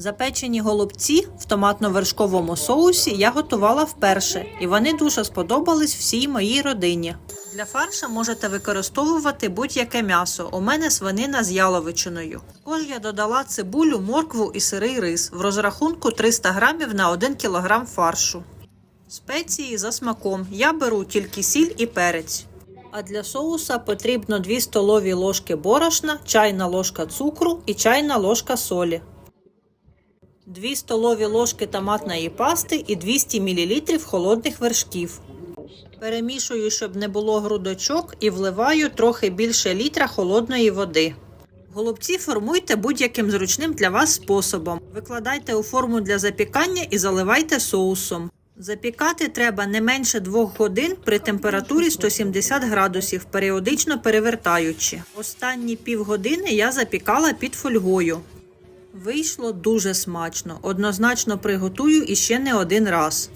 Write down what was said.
Запечені голубці в томатно-вершковому соусі я готувала вперше, і вони дуже сподобались всій моїй родині. Для фарша можете використовувати будь-яке м'ясо. У мене свинина з яловичиною. Також я додала цибулю, моркву і сирий рис в розрахунку 300 грамів на 1 кг фаршу. Спеції за смаком. Я беру тільки сіль і перець. А для соуса потрібно 2 столові ложки борошна, чайна ложка цукру і чайна ложка солі. 2 столові ложки томатної пасти і 200 мл холодних вершків. Перемішую, щоб не було грудочок, і вливаю трохи більше літра холодної води. Голубці формуйте будь-яким зручним для вас способом. Викладайте у форму для запікання і заливайте соусом. Запікати треба не менше 2 годин при температурі 170 градусів, періодично перевертаючи. Останні півгодини я запікала під фольгою. Вийшло дуже смачно. Однозначно приготую іще не один раз.